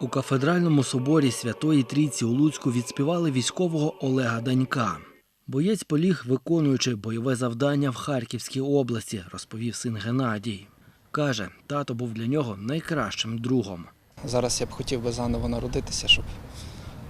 У кафедральному соборі Святої Трійці у Луцьку відспівали військового Олега Данька. Боєць поліг, виконуючи бойове завдання в Харківській області, розповів син Геннадій. Каже, тато був для нього найкращим другом. Зараз я б хотів би заново народитися, щоб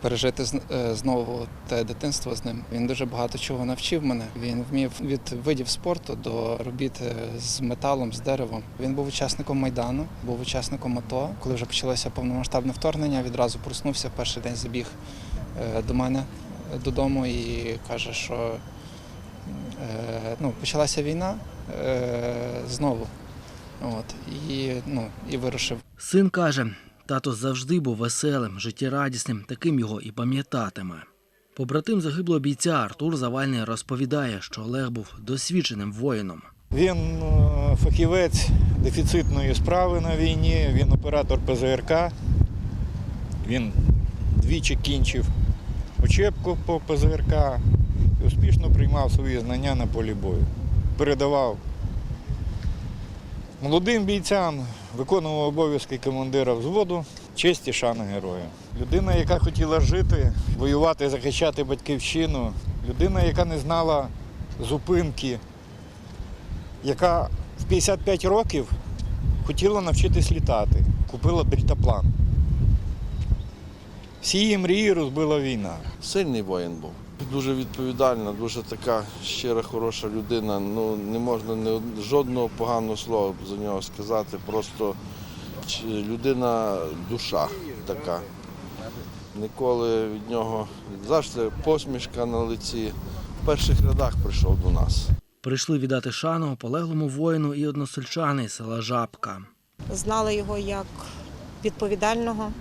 пережити е, знову те дитинство з ним. Він дуже багато чого навчив мене. Він вмів від видів спорту до робіт е, з металом, з деревом. Він був учасником майдану, був учасником АТО. Коли вже почалося повномасштабне вторгнення, відразу проснувся. Перший день забіг е, до мене додому і каже, що ну, почалася війна знову. От, і, ну, і вирушив Син каже, тато завжди був веселим, життєрадісним, таким його і пам'ятатиме. Побратим загиблого бійця Артур Завальний розповідає, що Олег був досвідченим воїном. Він е, фахівець дефіцитної справи на війні, він оператор ПЗРК. Він двічі кінчив учебку по ПЗРК і успішно приймав свої знання на полі бою. Передавав молодим бійцям, виконував обов'язки командира взводу, честь і шана героя. Людина, яка хотіла жити, воювати, захищати батьківщину, людина, яка не знала зупинки, яка в 55 років хотіла навчитись літати, купила дельтаплан. Всі її мрії розбила війна. Сильний воїн був. Дуже відповідальна, дуже така щира, хороша людина. Ну не можна не жодного поганого слова за нього сказати. Просто людина душа така. Ніколи від нього завжди посмішка на лиці. В перших рядах прийшов до нас. Прийшли віддати шану полеглому воїну і односельчани села Жабка. Знали його як відповідального,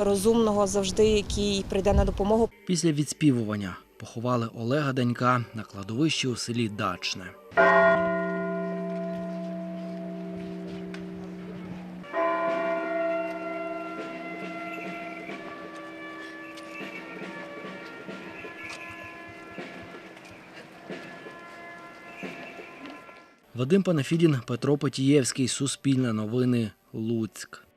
розумного, завжди, який прийде на допомогу. Після відспівування поховали Олега Данька на кладовищі у селі Дачне. Вадим Панафідін, Петро Потієвський, Суспільне новини, Луцьк.